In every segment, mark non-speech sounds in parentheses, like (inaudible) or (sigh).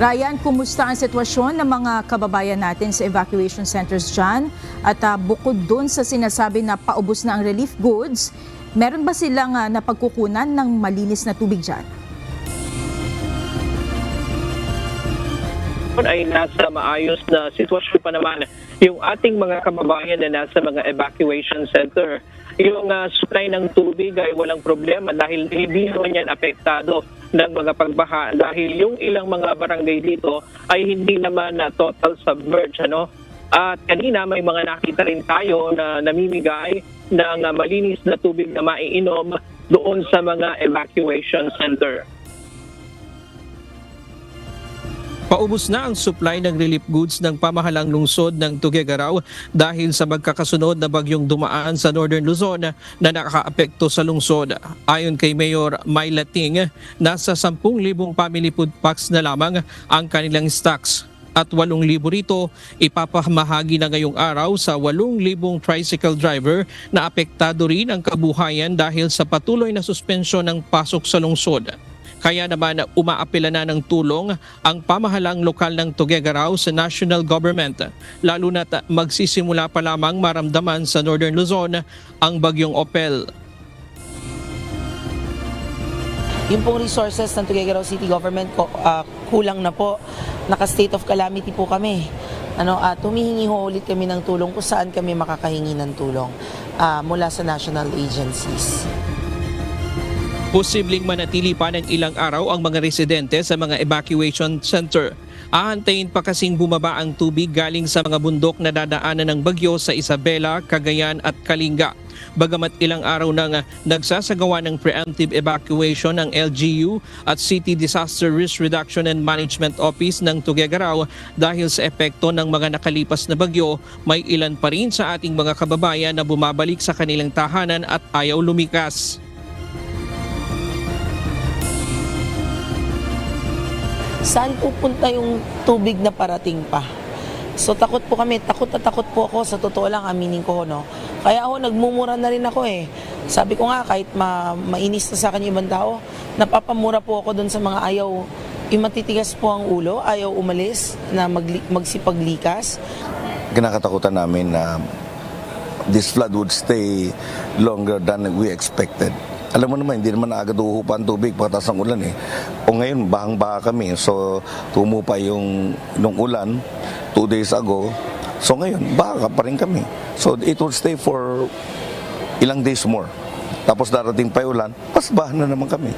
Ryan, kumusta ang sitwasyon ng mga kababayan natin sa evacuation centers dyan? At ah, bukod dun sa sinasabi na paubos na ang relief goods, meron ba silang ah, napagkukunan ng malinis na tubig dyan? ay nasa maayos na sitwasyon pa naman yung ating mga kababayan na nasa mga evacuation center. Yung ah, supply ng tubig ay walang problema dahil hindi naman yan apektado ng mga pagbaha dahil yung ilang mga barangay dito ay hindi naman na total submerged ano at kanina may mga nakita rin tayo na namimigay ng malinis na tubig na maiinom doon sa mga evacuation center. Paubos na ang supply ng relief goods ng pamahalang lungsod ng Tuguegarao dahil sa magkakasunod na bagyong dumaan sa Northern Luzon na nakaapekto sa lungsod. Ayon kay Mayor May Lating, nasa 10,000 family food packs na lamang ang kanilang stocks at 8,000 rito ipapamahagi na ngayong araw sa 8,000 tricycle driver na apektado rin ang kabuhayan dahil sa patuloy na suspensyon ng pasok sa lungsod. Kaya naman umaapela na ng tulong ang pamahalang lokal ng Tuguegarao sa national government lalo na magsisimula pa lamang maramdaman sa Northern Luzon ang bagyong Opel. Yung pong resources ng Tuguegarao City Government ko, ah, kulang na po. Naka-state of calamity po kami. Ano, at humihingi ho ulit kami ng tulong kung saan kami makakahingi ng tulong ah, mula sa national agencies. Posibleng manatili pa ng ilang araw ang mga residente sa mga evacuation center. Aantayin pa kasing bumaba ang tubig galing sa mga bundok na dadaanan ng bagyo sa Isabela, Cagayan at Kalinga. Bagamat ilang araw nang nagsasagawa ng preemptive evacuation ng LGU at City Disaster Risk Reduction and Management Office ng Tuguegarao dahil sa epekto ng mga nakalipas na bagyo, may ilan pa rin sa ating mga kababayan na bumabalik sa kanilang tahanan at ayaw lumikas. Saan pupunta yung tubig na parating pa? So takot po kami, takot na takot po ako sa totoo lang aminin ko no. Kaya ako nagmumura na rin ako eh. Sabi ko nga kahit ma mainis na sa akin yung ibang tao, napapamura po ako doon sa mga ayaw yung matitigas po ang ulo, ayaw umalis na magli- magsipaglikas. kinakatakutan namin na this flood would stay longer than we expected. Alam mo naman, hindi naman agad uhupa ang tubig pagkatas ng ulan eh. O ngayon, bahang-baha kami. So, tumupa yung nung ulan two days ago. So ngayon, baha pa rin kami. So, it will stay for ilang days more. Tapos darating pa ulan, mas baha na naman kami.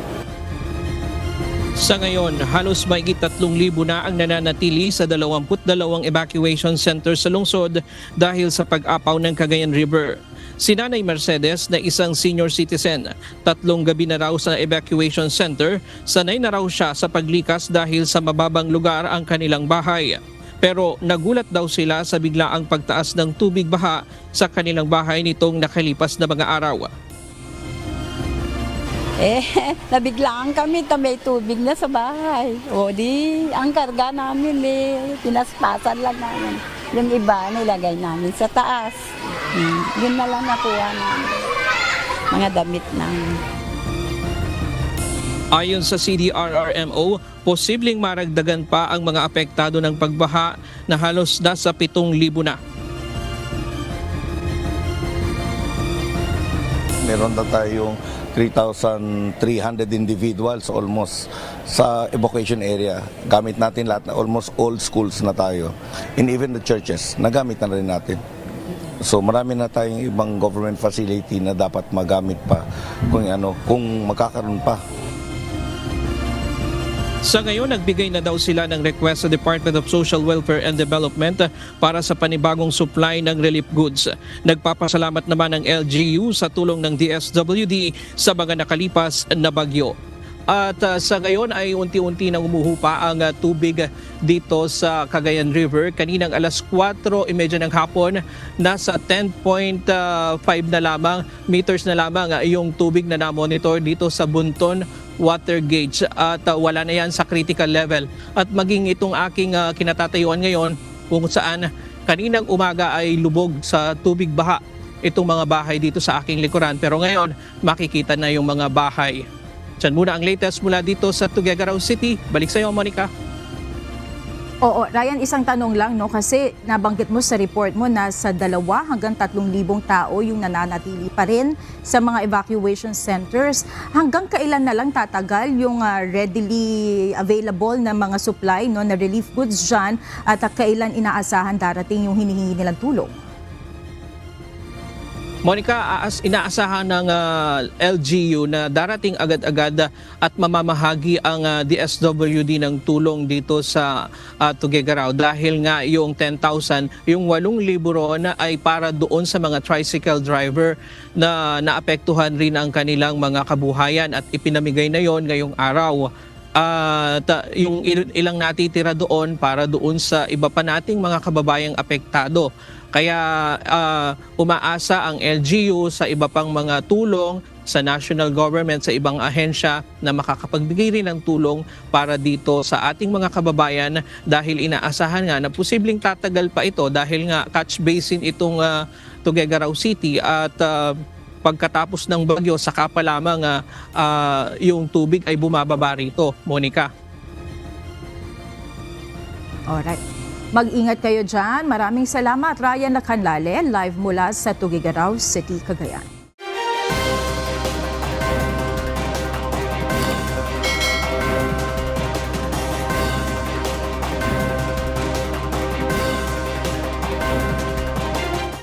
Sa ngayon, halos mahigit 3,000 na ang nananatili sa 22 evacuation center sa lungsod dahil sa pag-apaw ng Cagayan River. Si Nanay Mercedes na isang senior citizen, tatlong gabi na raw sa evacuation center, sanay na raw siya sa paglikas dahil sa mababang lugar ang kanilang bahay. Pero nagulat daw sila sa biglaang pagtaas ng tubig baha sa kanilang bahay nitong nakalipas na mga araw. (laughs) Eh, nabiglaan kami ta may tubig na sa bahay. O di, ang karga namin eh, pinaspasan lang namin. Yung iba, nilagay namin sa taas. Hmm, yun na lang nakuha namin. Mga damit namin. Ayon sa CDRRMO, posibleng maragdagan pa ang mga apektado ng pagbaha na halos nasa 7,000 na. Meron na tayong 3,300 individuals almost sa evacuation area. Gamit natin lahat na almost all schools na tayo. And even the churches, nagamit na rin natin. So marami na tayong ibang government facility na dapat magamit pa kung ano, kung magkakaroon pa. Sa ngayon, nagbigay na daw sila ng request sa Department of Social Welfare and Development para sa panibagong supply ng relief goods. Nagpapasalamat naman ang LGU sa tulong ng DSWD sa mga nakalipas na bagyo. At uh, sa ngayon ay unti-unti nang umuhupa ang uh, tubig dito sa Cagayan River. Kaninang alas 4.30 ng hapon, nasa 10.5 na lamang meters na lamang uh, yung tubig na na-monitor dito sa Bunton water gauge at uh, wala na yan sa critical level. At maging itong aking uh, kinatatayuan ngayon kung saan kaninang umaga ay lubog sa tubig baha itong mga bahay dito sa aking likuran. Pero ngayon makikita na yung mga bahay. Diyan muna ang latest mula dito sa Tuguegarao City. Balik sa iyo, Monica. Oo, Ryan, isang tanong lang, no? Kasi nabanggit mo sa report mo na sa dalawa hanggang tatlong libong tao yung nananatili pa rin sa mga evacuation centers. Hanggang kailan na lang tatagal yung ah, readily available na mga supply, no, na relief goods dyan at ah, kailan inaasahan darating yung hinihingi nilang tulong? Monica, aas, inaasahan ng ah, LGU na darating agad-agad at mamamahagi ang ah, DSWD ng tulong dito sa uh, Tuguegarao dahil nga yung 10,000, yung 8,000 ron ay para doon sa mga tricycle driver na naapektuhan rin ang kanilang mga kabuhayan at ipinamigay na yon ngayong araw. At ah, yung il- ilang natitira doon para doon sa iba pa nating mga kababayang apektado. Kaya ah, umaasa ang LGU sa iba pang mga tulong sa national government, sa ibang ahensya na makakapagbigay rin ng tulong para dito sa ating mga kababayan dahil inaasahan nga na posibleng tatagal pa ito dahil nga catch basin itong uh, Tuguegarao City at ah, pagkatapos ng bagyo, saka pa lamang uh, uh, yung tubig ay bumababa rito, Monica. Alright. Mag-ingat kayo dyan. Maraming salamat. Ryan Lacanlale, live mula sa Tugigaraw City, Cagayan.